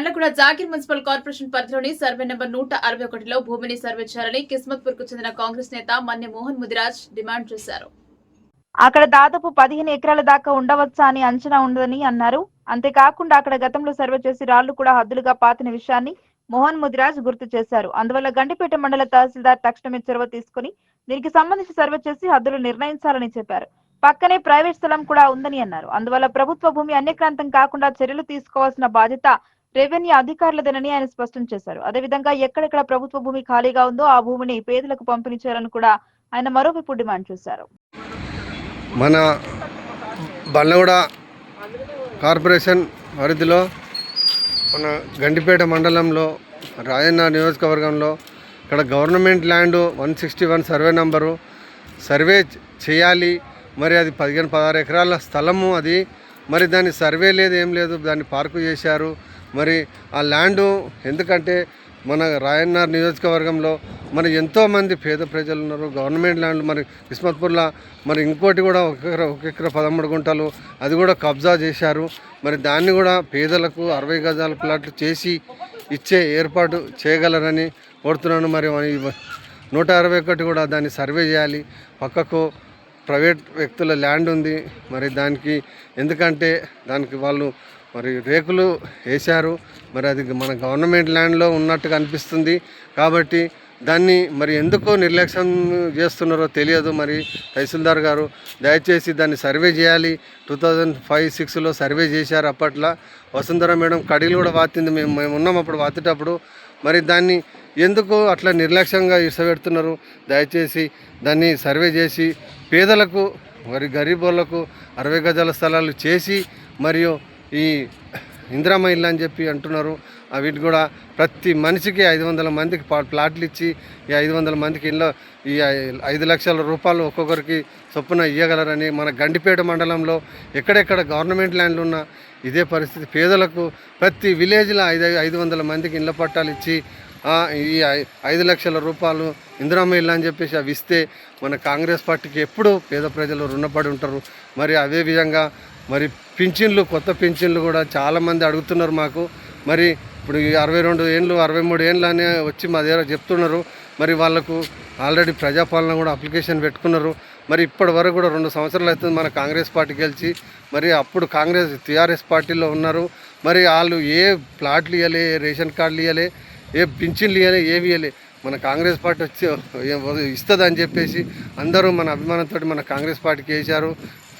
జిల్లాలోని Bandlaguda municipal corporation పరిధిలోని survey number నూట అరవై ఒకటిలో భూమిని సర్వే చేయాలని కిస్మత్పూర్కు చెందిన కాంగ్రెస్ నేత మన్నె మోహన్ ముదిరాజ్ డిమాండ్ చేశారు. అక్కడ దాదాపు పదిహేను ఎకరాల దాకా ఉండవచ్చా అని అంచనా ఉండదని అన్నారు. అంతేకాకుండా అక్కడ గతంలో సర్వే చేసి రాళ్ళు కూడా హద్దులుగా పాతిన విషయాన్ని మోహన్ ముదిరాజ్ గుర్తు చేశారు. అందువల్ల గండిపేట మండల తహసీల్దార్ తక్షణమే చొరవ తీసుకుని దీనికి సంబంధించి సర్వే చేసి హద్దులు నిర్ణయించాలని చెప్పారు. పక్కనే ప్రైవేట్ స్థలం కూడా ఉందని అన్నారు. అందువల్ల ప్రభుత్వ భూమి అన్యక్రాంతం కాకుండా చర్యలు తీసుకోవాల్సిన బాధ్యత రెవెన్యూ అధికారులదేనని ఆయన స్పష్టం చేశారు. అదేవిధంగా ఎక్కడెక్కడ ప్రభుత్వ భూమి ఖాళీగా ఉందో ఆ భూమిని పేదలకు పంపిణీ చేయాలని కూడా ఆయన మరోవైపు డిమాండ్ చేశారు. మన బండ్లగూడ కార్పొరేషన్ పరిధిలో మన గండిపేట మండలంలో రాయన్న నియోజకవర్గంలో ఇక్కడ government land one sixty one survey number survey చేయాలి. మరి అది పదిహేను పదహారు ఎకరాల స్థలము అది. మరి దాని సర్వే లేదు ఏం లేదు దాన్ని పార్కు చేశారు. మరి ఆ ల్యాండు ఎందుకంటే మన రాయన్నార్ నియోజకవర్గంలో మరి ఎంతోమంది పేద ప్రజలు ఉన్నారు. గవర్నమెంట్ ల్యాండ్ మరి కిస్మత్పూర్లో మరి ఇంకోటి కూడా ఒక ఎకరా ఒక పదమూడు గుంటలు అది కూడా కబ్జా చేశారు. మరి దాన్ని కూడా పేదలకు అరవై గజాల ప్లాట్లు చేసి ఇచ్చే ఏర్పాటు చేయగలరని కోరుతున్నాను. మరి నూట అరవై ఒకటి కూడా దాన్ని సర్వే చేయాలి. పక్కకు ప్రైవేట్ వ్యక్తుల ల్యాండ్ ఉంది. మరి దానికి ఎందుకంటే దానికి వాళ్ళు మరి రేకులు వేశారు. మరి అది మన గవర్నమెంట్ ల్యాండ్లో ఉన్నట్టుగా అనిపిస్తుంది. కాబట్టి దాన్ని మరి ఎందుకు నిర్లక్ష్యం చేస్తున్నారో తెలియదు. మరి తహసీల్దార్ గారు దయచేసి దాన్ని సర్వే చేయాలి. టూ థౌజండ్ ఫైవ్ సిక్స్లో సర్వే చేశారు అప్పట్లో. వసుంధర మేడం కడీలు కూడా వాతింది. మేము మేము ఉన్నాం అప్పుడు వాతేటప్పుడు. మరి దాన్ని ఎందుకు అట్లా నిర్లక్ష్యంగా ఇసపెడుతున్నారు దయచేసి దాన్ని సర్వే చేసి పేదలకు మరి గరీబులకు అరవై గజాల స్థలాలు చేసి మరియు ఈ ఇందిరామ ఇల్లు అని చెప్పి అంటున్నారు. వీటి కూడా ప్రతి మనిషికి ఐదు వందల మందికి ప్లా- ప్లాట్లు ఇచ్చి ఈ ఐదు వందల మందికి ఇళ్ళ ఈ ఐదు లక్షల రూపాయలు ఒక్కొక్కరికి చొప్పున ఇవ్వగలరని మన గండిపేట మండలంలో ఎక్కడెక్కడ గవర్నమెంట్ ల్యాండ్లు ఉన్నా ఇదే పరిస్థితి. పేదలకు ప్రతి విలేజ్లో ఐదు ఐదు వందల మందికి ఇళ్ళ పట్టాలు ఇచ్చి ఈ ఐదు లక్షల రూపాయలు ఇందిరామ ఇల్లు అని చెప్పేసి అవి ఇస్తే మన కాంగ్రెస్ పార్టీకి ఎప్పుడూ పేద ప్రజలు రుణపడి ఉంటారు. మరి అదే విధంగా మరి పింఛన్లు కొత్త పింఛన్లు కూడా చాలామంది అడుగుతున్నారు మాకు. మరి ఇప్పుడు ఈ అరవై రెండు ఏండ్లు అరవై మూడు ఏండ్లు అని వచ్చి మా దగ్గర చెప్తున్నారు. మరి వాళ్ళకు ఆల్రెడీ ప్రజాపాలన కూడా అప్లికేషన్ పెట్టుకున్నారు. మరి ఇప్పటి వరకు కూడా రెండు సంవత్సరాలు అవుతుంది మన కాంగ్రెస్ పార్టీ గెలిచి. మరి అప్పుడు కాంగ్రెస్ టీఆర్ఎస్ పార్టీలో ఉన్నారు. మరి వాళ్ళు ఏ ప్లాట్లు ఇవ్వలే ఏ రేషన్ కార్డులు ఇవ్వలే ఏ పింఛన్లు ఇవ్వలే ఏవి ఇవ్వలే మన కాంగ్రెస్ పార్టీ వచ్చి ఇస్తుందని చెప్పేసి అందరూ మన అభిమానంతో మన కాంగ్రెస్ పార్టీకి వేశారు.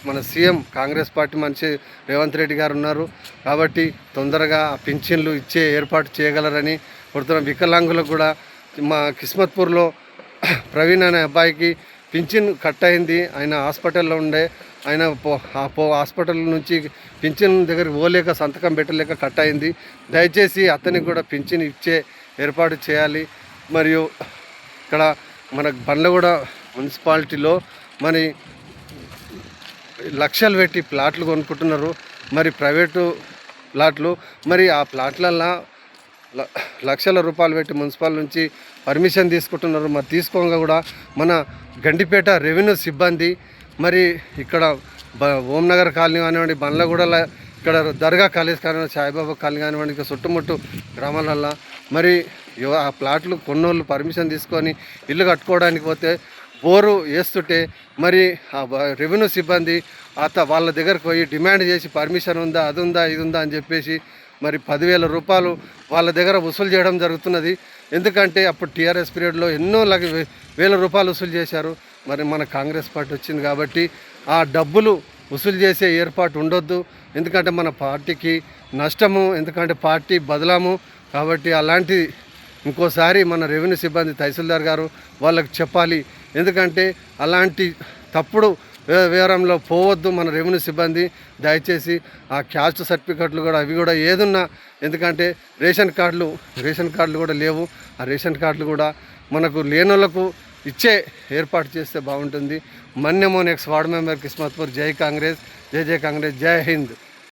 మన సీఎం కాంగ్రెస్ పార్టీ మనిషి రేవంత్ రెడ్డి గారు ఉన్నారు. కాబట్టి తొందరగా పింఛన్లు ఇచ్చే ఏర్పాటు చేయగలరని కోరుతున్నాం. వికలాంగులకు కూడా మా కిస్మత్పూర్లో ప్రవీణ్ అనే అబ్బాయికి పింఛన్ కట్ అయింది ఆయన హాస్పిటల్లో ఉండే ఆయన పో పో హాస్పిటల్ నుంచి పింఛన్ దగ్గరికి పోలేక సంతకం పెట్టలేక కట్ అయింది దయచేసి అతనికి కూడా పింఛన్ ఇచ్చే ఏర్పాటు చేయాలి. మరియు ఇక్కడ మన బండ్లగూడ మున్సిపాలిటీలో మరి లక్షలు పెట్టి ప్లాట్లు కొనుక్కుంటున్నారు. మరి ప్రైవేటు ప్లాట్లు మరి ఆ ప్లాట్లల్లో లక్షల రూపాయలు పెట్టి మున్సిపల్ నుంచి పర్మిషన్ తీసుకుంటున్నారు. మరి తీసుకోగా కూడా మన గండిపేట రెవెన్యూ సిబ్బంది మరి ఇక్కడ బ ఓంనగర్ కాలనీ కానివ్వండి బండ్లగూడల ఇక్కడ దర్గా కాలేజ్ కానివ్వండి సాయిబాబా కాలనీ కానివ్వండి ఇంకా చుట్టుముట్టు గ్రామాలల్లో మరి ఆ ప్లాట్లు కొన్నోళ్ళు పర్మిషన్ తీసుకొని ఇల్లు కట్టుకోవడానికి పోతే బోరు వేస్తుంటే మరి ఆ రెవెన్యూ సిబ్బంది అత వాళ్ళ దగ్గరకు పోయి డిమాండ్ చేసి పర్మిషన్ ఉందా అది ఉందా ఇది ఉందా అని చెప్పేసి మరి పదివేల రూపాయలు వాళ్ళ దగ్గర వసూలు చేయడం జరుగుతున్నది. ఎందుకంటే అప్పుడు టీఆర్ఎస్ పీరియడ్లో ఎన్నో లగ వేల రూపాయలు వసూలు చేశారు. మరి మన కాంగ్రెస్ పార్టీ వచ్చింది కాబట్టి ఆ డబ్బులు వసూలు చేసే ఏర్పాటు ఉండొద్దు. ఎందుకంటే మన పార్టీకి నష్టము ఎందుకంటే పార్టీ బదలాము కాబట్టి అలాంటి ఇంకోసారి మన రెవెన్యూ సిబ్బంది తహసీల్దార్ గారు వాళ్ళకి చెప్పాలి. ఎందుకంటే అలాంటి తప్పుడు వివరంలో పోవద్దు మన రెవెన్యూ సిబ్బంది. దయచేసి ఆ క్యాస్ట్ సర్టిఫికెట్లు కూడా అవి కూడా ఏదున్నా ఎందుకంటే రేషన్ కార్డులు రేషన్ కార్డులు కూడా లేవు. ఆ రేషన్ కార్డులు కూడా మనకు లేనోళ్ళకు ఇచ్చే ఏర్పాటు చేస్తే బాగుంటుంది. మన్యమోన్ ఎక్స్ వార్డ్ మెంబర్ కిస్మత్పూర్ జై కాంగ్రెస్ జై జై కాంగ్రెస్ జై హింద్.